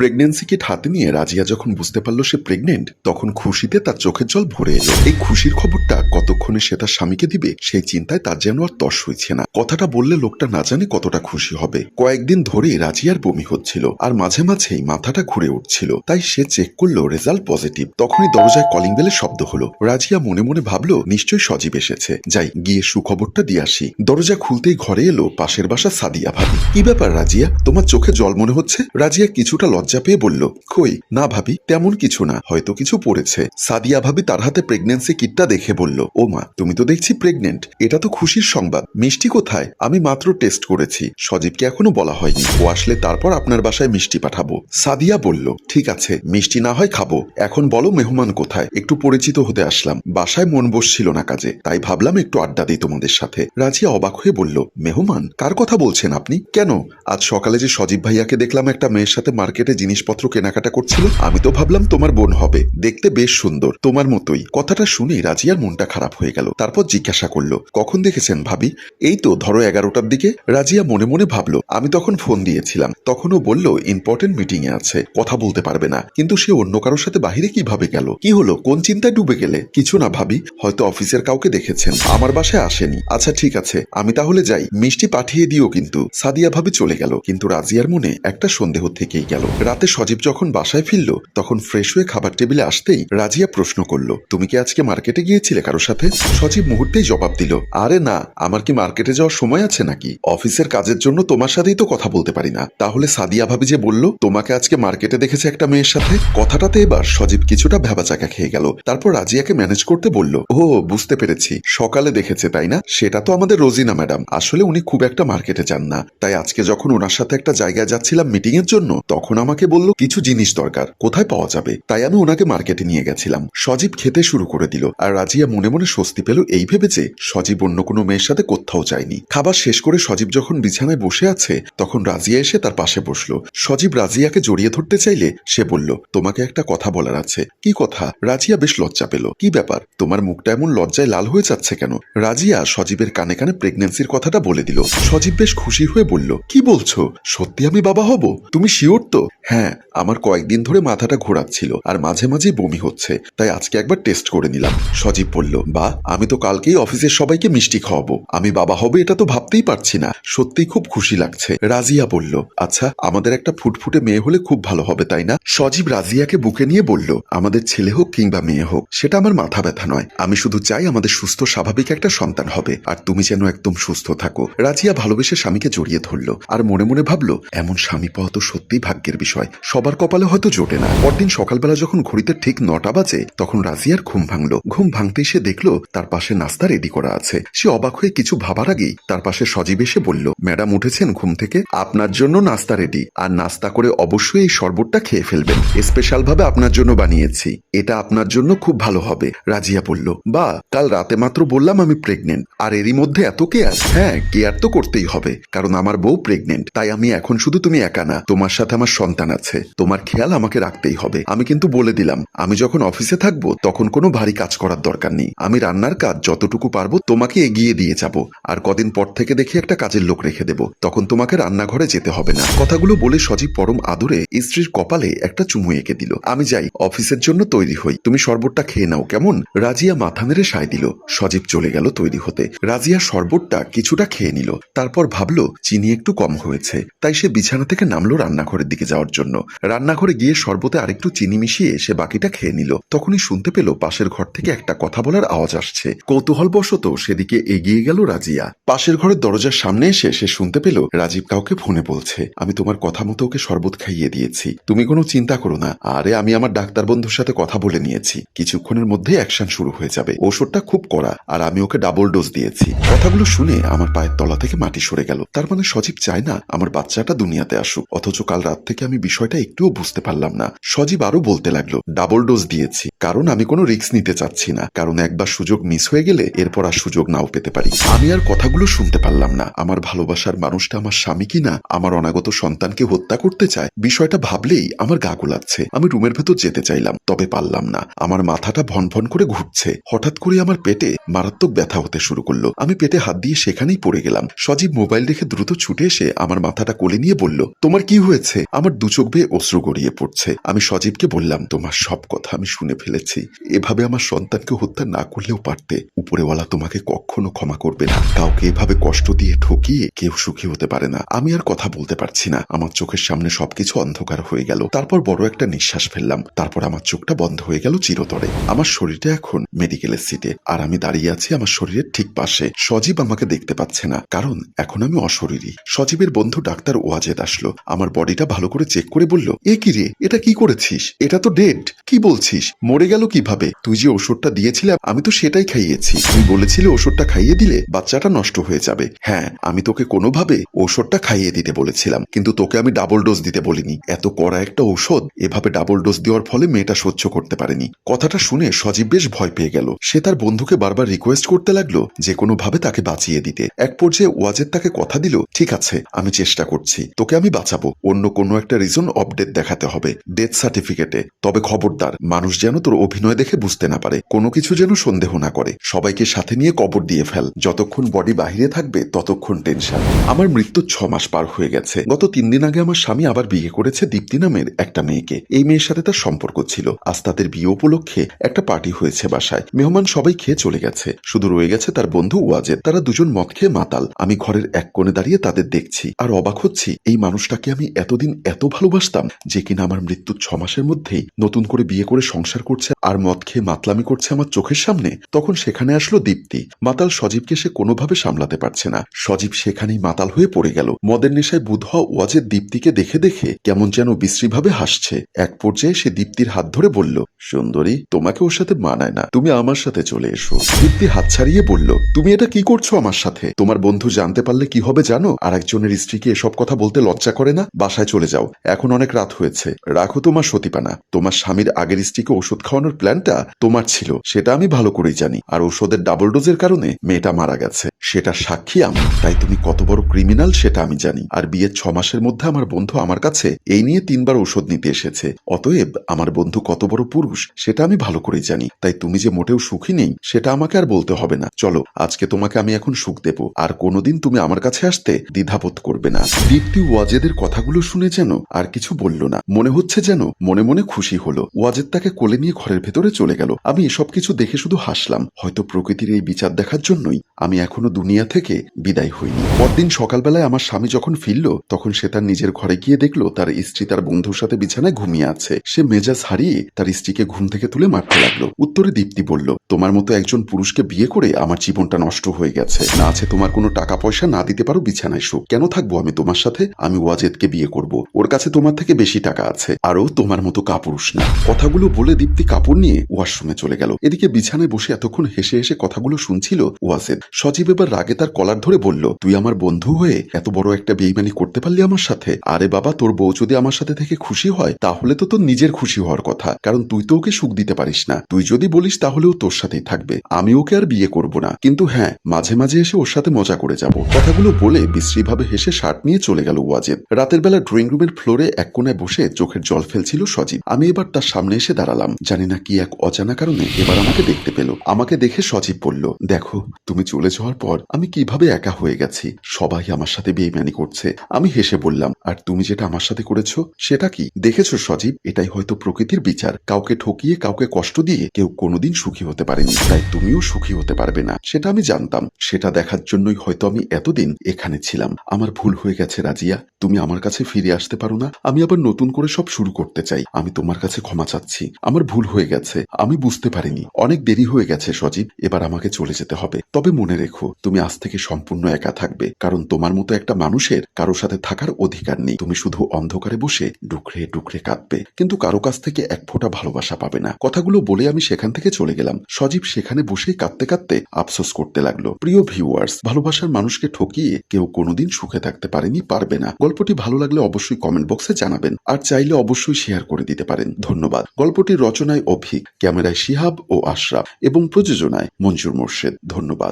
Pregnancy kit হাতে নিয়ে রাজিয়া যখন বুঝতে পারল সে প্রেগনেন্ট তখন খুশিতে তার চোখের জল ভরে এলো। এই খুশির খবরটা কতক্ষণে সে তার স্বামীকে দিবে সেই চিন্তায় তার যেন আর তস হয়েছে না। কথাটা বললে লোকটা না জানে কতটা খুশি হবে। কয়েকদিন ধরে রাজিয়ার বমি হচ্ছিল, আর মাঝে মাঝেই মাথাটা ঘুরে উঠছিল। তাই সে চেক করল রেজাল্ট পজিটিভ তখনই দরজায় কলিং বেলের শব্দ হলো। রাজিয়া মনে মনে ভাবলো, নিশ্চয়ই সজীব এসেছে। যাই, গিয়ে সুখবরটা দিয়ে আসি। দরজা খুলতেই ঘরে এলো পাশের বাসা সাদিয়া ভাবি। কি ব্যাপার রাজিয়া? তোমার চোখে জল মনে হচ্ছে? রাজিয়া কিছুটা লজ্জা পেয়ে বলল, কই? না ভাবি, তেমন কিছু না। হয়তো কিছু পড়েছে। সাদিয়া ভাবি তার হাতে প্রেগনেন্সি কিটটা দেখে বলল, ও মা, তুমি তো দেখছি প্রেগনেন্ট এটা তো খুশির সংবাদ। মিষ্টি কোথায়? আমি মাত্র টেস্ট করেছি। সজীবকে এখনও বলা হয়নি। ও আসলে তারপর আপনার বাসায় মিষ্টি পাঠাবো। সাদিয়া বলল, ঠিক আছে, মিষ্টি না হয় খাব। এখন বলো মেহমান কোথায়? একটু পরিচিত হতে আসলাম। বাসায় মন বসছিল না কাজে, তাই ভাবলাম একটু আড্ডা দিই তোমাদের সাথে। রাজিয়া অবাক হয়ে বলল, মেহমান, কার কথা বলছেন আপনি? কেন? আজ সকালে যে সজীব ভাইয়াকে দেখলাম একটা মেয়ের সাথে মার্কেটে জিনিসপত্র কেনাকাটা করছিল, আমি তো ভাবলাম তোমার বোন হবে। দেখতে বেশ সুন্দর। তোমার মতোই। কথাটা শুনে রাজিয়ার মনটা খারাপ হয়ে গেল। তারপর জিজ্ঞাসা করল, কখন দেখেছেন ভাবি? এই তো ধরো এগারোটার দিকে। রাজিয়া মনে মনে ভাবলো, আমি তখন ফোন দিয়েছিলাম। তখনও বলল ইম্পর্টেন্ট মিটিং এ আছে। কথা বলতে পারবে না। কিন্তু সে অন্য কারোর সাথে বাহিরে কীভাবে গেল? কি হলো? কোন চিন্তায় ডুবে গেলে? কিছু না ভাবি। হয়তো অফিসের কাউকে দেখেছেন। আমার বাসায় আসেনি। আচ্ছা ঠিক আছে। আমি তাহলে যাই। মিষ্টি পাঠিয়ে দিও কিন্তু। সাদিয়া ভাবে চলে গেল। কিন্তু রাজিয়ার মনে একটা সন্দেহ থেকেই গেল। রাতে সজীব যখন বাসায় ফিরল, তখন ফ্রেশ হয়ে খাবার টেবিলে আসতেই রাজিয়া প্রশ্ন করল, তুমি কি আজকে মার্কেটে গিয়েছিলে কারোর সাথে? সজীব মুহূর্তেই জবাব দিল, আরে না, আমার কি মার্কেটে যাওয়ার সময় আছে নাকি? অফিসের কাজের জন্য তোমার সাথেই তো কথা বলতে পারি না। তাহলে সাদিয়া ভাবি যে বলল, তোমাকে আজকে মার্কেটে দেখেছে একটা মেয়ের সাথে? কথাটাতে এবার সজীব কিছুটা ভেবাচাকা খেয়ে গেল, তারপর রাজিয়াকে ম্যানেজ করতে বলল ও বুঝতে পেরেছি, সকালে দেখেছে, তাই না? সেটা তো আমাদের রোজিনা ম্যাডাম, আসলে উনি খুব একটা মার্কেটে যান না। তাই আজকে যখন ওনার সাথে একটা জায়গায় যাচ্ছিলাম মিটিং এর জন্য, তখন আমাকে বলল, কিছু জিনিস দরকার, কোথায় পাওয়া যাবে? তাই আমি ওনাকে মার্কেটে নিয়ে গেছিলাম। সজীব খেতে শুরু করে দিল আর রাজিয়া মনে মনে স্বস্তি পেল এই ভেবে যে সজীব অন্য কোনো মেয়ের সাথে কোথাও যায়নি। খাবার শেষ করে সজীব যখন বিছানায় বসে আছে, তখন রাজিয়া এসে তার পাশে বসল। সজীব রাজিয়াকে জড়িয়ে ধরতে চাইলে সে বলল, তোমাকে একটা কথা বলার আছে। কি কথা? রাজিয়া বেশ লজ্জা পেল। কি ব্যাপার? তোমার মুখটা এমন লজ্জায় লাল হয়ে যাচ্ছে কেন? রাজিয়া সজীবের কানে কানে প্রেগনেন্সির কথাটা বলে দিল। সজীব বেশ খুশি হয়ে বলল, কি বলছো? সত্যি আমি বাবা হব? তুমি শিওর তো? হ্যাঁ আমার কয়েকদিন ধরে মাথাটা ঘোরাচ্ছিল আর মাঝে মাঝে বমি হচ্ছে, তাই আজকে একবার টেস্ট করে নিলাম। সজীব বলল, বা, আমি তো কালকেই অফিসের সবাইকে মিষ্টি খাওয়াবো। আমি বাবা হবে এটা তো ভাবতেই পারছি না। সত্যি খুব খুশি লাগছে। রাজিয়া বলল আচ্ছা আমাদের একটা ফুটফুটে মেয়ে হলে খুব ভালো হবে, তাই না? সজীব রাজিয়াকে বুকে নিয়ে বলল, আমাদের ছেলে হোক কিংবা মেয়ে হোক, সেটা আমার মাথা ব্যথা নয়। আমি শুধু চাই আমাদের সুস্থ, স্বাভাবিক একটা সন্তান হবে, আর তুমি যেন একদম সুস্থ থাকো। রাজিয়া ভালোবেসে স্বামীকে জড়িয়ে ধরলো, আর মনে মনে ভাবলো, এমন স্বামী পাওয়া তো সত্যিই ভাগ্যের বিষয়। সবার কপালে হয়তো জোটে না। পরদিন সকালবেলা যখন ঘড়িতে ঠিক নটা বাজে, তখন রাজিয়ার ঘুম ভাঙলো। ঘুম ভাঙতেই সে দেখল, তার পাশে নাস্তা রেডি করা আছে। সে অবাক হয়ে কিছু ভাবার আগেই তার পাশে সজীব এসে বলল, ম্যাডাম উঠেছেন ঘুম থেকে? আপনার জন্য নাস্তা রেডি আর নাস্তা করে অবশ্যই এই শরবতটা খেয়ে ফেলবেন। স্পেশাল ভাবে আপনার জন্য বানিয়েছি। এটা আপনার জন্য খুব ভালো হবে। রাজিয়া বলল, বা, কাল রাতে মাত্র বললাম আমি প্রেগনেন্ট আর এরই মধ্যে এত কেয়ার হ্যাঁ কেয়ার তো করতেই হবে। কারণ আমার বউ প্রেগনেন্ট তাই আমি এখন শুধু তুমি একা না। তোমার সাথে আমার সন্তান আছে। তোমার খেয়াল আমাকে রাখতেই হবে। আমি কিন্তু বলে দিলাম, আমি যখন অফিসে থাকব, তখন কোনো ভারী কাজ করার দরকার নেই। আমি রান্নার কাজ যতটুকু পারব, তোমাকে এগিয়ে দিয়ে যাব। আর কদিন পর থেকে দেখি একটা কাজের লোক রেখে দেব। তখন তোমাকে রান্নাঘরে যেতে হবে না। কথাগুলো বলে সজীব পরম আদরে স্ত্রীর কপালে একটা চুমু এঁকে দিল। আমি যাই, অফিসের জন্য তৈরি হই। তুমি শরবতটা খেয়ে নাও, কেমন? রাজিয়া মাথা মেরে সায় দিল। সজীব চলে গেল তৈরি হতে। রাজিয়া শরবতটা কিছুটা খেয়ে নিল। তারপর ভাবলো, চিনি একটু কম হয়েছে। তাই সে বিছানা থেকে নামলো রান্নাঘরের দিকে যাওয়ার জন্য। রান্নাঘরে গিয়ে শরবতে আরেকটু চিনি মিশিয়ে সে বাকিটা খেয়ে নিল। তখনই শুনতে পেল পাশের ঘর থেকে একটা কথা বলার আওয়াজ আসছে। কৌতূহলবশত সেদিকে এগিয়ে গেল রাজিয়া। পাশের ঘরের দরজার সামনে এসে সে শুনতে পেল রাজীব কাউকে ফোনে বলছে, আমি তোমার কথা মতো ওকে শরবত খাইয়ে দিয়েছি। তুমি কোনো চিন্তা করো না। আরে, আমি আমার ডাক্তার বন্ধুর সাথে কথা বলে নিয়েছি। কিছুক্ষণের মধ্যে অ্যাকশন শুরু হয়ে যাবে। ওষুধটা খুব কড়া, আর আমি ওকে ডাবল ডোজ দিয়েছি। কথাগুলো শুনে আমার পায়ের তলা থেকে মাটি সরে গেল। তার মানে সজীব চায় না আমার বাচ্চাটা দুনিয়াতে আসুক, অথচ কাল রাত থেকে আমি বিষয়টা একটুও বুঝতে পারলাম না। সজীব আরও বলতে লাগল ডাবল ডোজ দিয়েছি। কারণ আমি কোনো রিস্ক নিতে চাচ্ছি না। কারণ একবার সুযোগ মিস হয়ে গেলে এরপর আর সুযোগ নাও পেতে পারি। আমি আর কথাগুলো শুনতে পারলাম না। আমার ভালোবাসার মানুষটা আমার স্বামী কিনা আমার অনাগত সন্তানকে হত্যা করতে চায়? বিষয়টা ভাবলেই আমার গা গোলাচ্ছে। আমি রুমের ভেতর যেতে চাইলাম, তবে পারলাম না। আমার মাথাটা ভন ভন করে ঘুরছে। হঠাৎ করে আমার পেটে মারাত্মক ব্যথা হতে শুরু করল। আমি পেটে হাত দিয়ে সেখানেই পড়ে গেলাম। সজীব মোবাইল রেখে দ্রুত ছুটে এসে আমার মাথাটা কোলে নিয়ে বলল, তোমার কি হয়েছে? আমার দু চোখ বেয়ে অশ্রু গড়িয়ে পড়ছে। আমি সজীবকে বললাম, তোমার সব কথা আমি শুনে ফেলেছি। এভাবে আমার সন্তানকে হত্যা না করলেও পারতে, উপরেওয়ালা তোমাকে কখনো ক্ষমা করবে না। কাউকে এভাবে কষ্ট দিয়ে ঠকিয়ে কেউ সুখী হতে পারে না। আমি আর কথা বলতে পারছি না। আমার চোখের সামনে সবকিছু অন্ধকার হয়ে গেল। তারপর বড় একটা নিঃশ্বাস ফেললাম। তারপর আমার চোখটা বন্ধ হয়ে গেল চিরতরে। আমার শরীরটা এখন মেডিকেলের সিটে আর আমি দাঁড়িয়ে আছি আমার শরীরের ঠিক পাশে। সজীব আমাকে দেখতে পাচ্ছে না। কারণ এখন আমি অশরীরী। সজীবের বন্ধু ডাক্তার ওয়াজেদ আসলো। আমার বডিটা ভালো করে চেক করে বলল, এ কি রে? এটা কি করেছিস? এটা তো ডেড কি বলছিস? মরে গেল কীভাবে? তুই যে ওষুধটা দিয়েছিলে আমি তো সেটাই খাইয়েছি। তুই বলেছিলে ওষুধটা খাইয়ে দিলে বাচ্চাটা নষ্ট হয়ে যাবে। হ্যাঁ আমি তোকে কোনোভাবে ওষুধটা খাইয়ে দিতে বলেছিলাম, কিন্তু তোকে আমি ডাবল ডোজ দিতে বলিনি। এত কড়া একটা ঔষধ, এভাবে ডাবল ডোজ দেওয়ার ফলে মেয়েটা সহ্য করতে পারেনি। কথাটা শুনে সজীব বেশ ভয় পেয়ে গেল। সে তার বন্ধুকে বারবার রিকোয়েস্ট করতে লাগল, যে কোনোভাবে তাকে বাঁচিয়ে দিতে। এক পর্যায়ে ওয়াজেদ তাকে কথা দিল, ঠিক আছে, আমি চেষ্টা করছি, তোকে আমি বাঁচাবো। অন্য কোনো একটা রিজন অফ ডেথ দেখাতে হবে ডেথ সার্টিফিকেটে তবে খবরদার, মানুষ যেন তোর অভিনয় দেখে বুঝতে না পারে। কোনো কিছু যেন সন্দেহ না করে। সবাইকে সাথে নিয়ে কবর দিয়ে ফেল। যতক্ষণ বডি বাহিরে থাকবে, ততক্ষণ টেনশন আমার মৃত্যুর ছ মাস পার হয়ে গেছে। গত তিন দিন আগে আমার স্বামী আবার বিয়ে করেছে দীপ্তি নামের একটা মেয়েকে। এই মেয়ের সাথে তার সম্পর্ক ছিল। আজ তাদের বিয়ে উপলক্ষে একটা পার্টি হয়েছে বাসায়। মেহমান সবাই খেয়ে চলে গেছে। শুধু রয়ে গেছে তার বন্ধু ওয়াজেদ। তারা দুজন মদ খেয়ে মাতাল। আমি ঘরের এক কোণে দাঁড়িয়ে তাদের দেখছি। আর অবাক হচ্ছি, এই মানুষটাকে আমি এতদিন এত ভালোবাসতাম যে কিনা আমার মৃত্যুর ছ মাসের মধ্যেই নতুন করে বিয়ে করে সংসার করছে আর মদ খেয়ে মাতলামি করছে আমার চোখের সামনে, তখন সেখানে আসলো দীপ্তি। মাতাল সজীবকে সে কোনোভাবে সামলাতে পারছে না। সজীব সেখানেই মাতাল হয়ে পড়ে গেল। মদের নেশায় বুধ হওয়া ওয়াজের দীপ্তিকে দেখে দেখে কেমন যেন বিশ্রীভাবে হাসছে। এক পর্যায়ে সে দীপ্তির হাত ধরে বলল, সুন্দরী, তোমাকে ওর সাথে মানায় না। তুমি আমার সাথে চলে এসো। দীপ্তি হাত ছাড়িয়ে বলল, তুমি এটা কি করছ আমার সাথে? তোমার বন্ধু জানতে পারলে কি হবে জানো? আর একজনের স্ত্রীকে এসব কথা বলতে লজ্জা করে না? বাসায় চলে যাও। এখন অনেক রাত হয়েছে। রাখো তোমার সতীপানা। তোমার স্বামীর আগের স্ত্রীকে ওষুধ খাওয়ানোর প্ল্যানটা তোমার ছিল, সেটা আমি ভালো করেই জানি। আর ওষুধের ডাবল ডোজের কারণে মেয়েটা মারা গেছে। সেটা সাক্ষী আমি তাই তুমি কত বড় ক্রিমিনাল সেটা আমি জানি। আর বিয়ের ছ মাসের মধ্যে আমার বন্ধু আমার কাছে এই নিয়ে তিনবার ওষুধ নিতে এসেছে। অতএব আমার বন্ধু কত বড় পুরুষ সেটা আমি ভালো করেই জানি। তাই তুমি যে মোটেও সুখী নেই, সেটা আমাকে আর বলতে হবে না। চলো, আজকে তোমাকে আমি এখন সুখ দেব। আর কোনোদিন তুমি আমার কাছে আসতে দ্বিধাবোধ করবে না। দীপ্তি ওয়াজেদের কথাগুলো শুনে যেন আর কিছু বলল না। মনে হচ্ছে যেন মনে মনে খুশি হলো। ওয়াজেদ তাকে কোলে নিয়ে ঘরের ভেতরে চলে গেল। আমি এসব কিছু দেখে শুধু হাসলাম। হয়তো প্রকৃতির এই বিচার দেখার জন্যই আমি এখনও দুনিয়া থেকে বিদায় হইনি। পরদিন সকালবেলায় আমার স্বামী যখন ফিরল, তখন সে তার নিজের ঘরে গিয়ে দেখল তার স্ত্রী তার বন্ধুর সাথে বিছানায় ঘুমিয়ে আছে। সে মেজাজ হারিয়ে তার স্ত্রীকে ঘুম থেকে তুলে মারতে লাগল। উত্তরে দীপ্তি বলল, তোমার মতো একজন পুরুষকে বিয়ে করে আমার জীবনটা নষ্ট হয়ে গেছে। না আছে তোমার কোনো টাকা পয়সা, না দিতে পারো বিছানায় সুখ। কেন থাকব আমি তোমার সাথে? আমি ওয়াজেদকে বিয়ে করব। ওর কাছে তোমার থেকে বেশি টাকা আছে, আরও তোমার মতো কাপুরুষ না। কথাগুলো বলে দীপ্তি কাপড় নিয়ে ওয়াশরুমে চলে গেল। এদিকে বিছানায় বসে এতক্ষণ হেসে হেসে কথাগুলো শুনছিল ওয়াজেদ সজীব এবার রাগে তার কলার ধরে বলল, তুই আমার বন্ধু হয়ে এত বড় একটা বেইমানি করতে পারলি আমার সাথে? আরে বাবা, তোর বউ যদি আমার সাথে থেকে খুশি হয়, তাহলে তো তোর নিজের খুশি হওয়ার কথা। কারণ তুই তো ওকে সুখ দিতে পারিস না। তুই যদি বলিস তাহলেও তোর সাথেই থাকবে। আমি ওকে আর বিয়ে করব না। কিন্তু হ্যাঁ মাঝে মাঝে এসে ওর সাথে মজা করে যাব। কথাগুলো বলে বিশ্রীভাবে হেসে শার্ট নিয়ে চলে গেল ওয়াজেদ। রাতের বেলা ড্রয়িং রুমের ফ্লোরে এক কোনায় বসে চোখের জল ফেলছিল সজীব। আমি এবার তার সামনে এসে দাঁড়ালাম। জানি না কি এক অজানা কারণে এবার আমাকে দেখতে পেল। আমাকে দেখে সজীব বলল, দেখো, তুমি চলে যাওয়ার পর আমি কীভাবে একা হয়ে গেছি? সবাই আমার সাথে বেইমানি করছে। আমি হেসে বললাম, আর তুমি যেটা আমার সাথে করেছ, সেটা কি? দেখেছ সজীব, এটাই হয়তো প্রকৃতির বিচার। কাউকে ঠকিয়ে, কাউকে কষ্ট দিয়ে কেউ কোনোদিন সুখী হতে পারেনি। তাই তুমিও সুখী হতে পারবে না, সেটা আমি জানতাম। সেটা দেখার জন্যই হয়তো আমি এতদিন এখানে ছিলাম। আমার ভুল হয়ে গেছে, রাজিয়া। তুমি আমার কাছে ফিরে আসতে পারো না, আমি আবার নতুন করে সব শুরু করতে চাই। আমি তোমার কাছে ক্ষমা চাচ্ছি। আমার ভুল হয়ে গেছে। আমি বুঝতে পারিনি। অনেক দেরি হয়ে গেছে, সজীব। এবার আমাকে চলে যেতে হবে। তবে মনে রেখো, তুমি আজ থেকে সম্পূর্ণ একা থাকবে। কারণ তোমার মতো একটা মানুষের কারও সাথে থাকার অধিকার নেই। তুমি শুধু অন্ধকারে বসে ডুকরে ডুকরে কাঁদবে। কিন্তু কারও কাছ থেকে এক ফোঁটা ভালোবাসা পাবে না। কথাগুলো বলে আমি সেখান থেকে চলে গেলাম। সজীব সেখানে বসেই কাঁদতে কাঁদতে আফসোস করতে লাগল। প্রিয় ভিউয়ার্স ভালোবাসার মানুষকে ঠকিয়ে কেউ কোনোদিন সুখে থাকতে পারেনি, পারবে না। গল্পটি ভালো লাগলে অবশ্যই কমেন্ট বক্সে জানাবেন। আর চাইলে অবশ্যই শেয়ার করে দিতে পারেন। ধন্যবাদ। গল্পটির রচনায় অভিক, ক্যামেরায় শিহাব ও আশরাফ এবং প্রযোজনায় মঞ্জুর মোর্শেদ। ধন্যবাদ।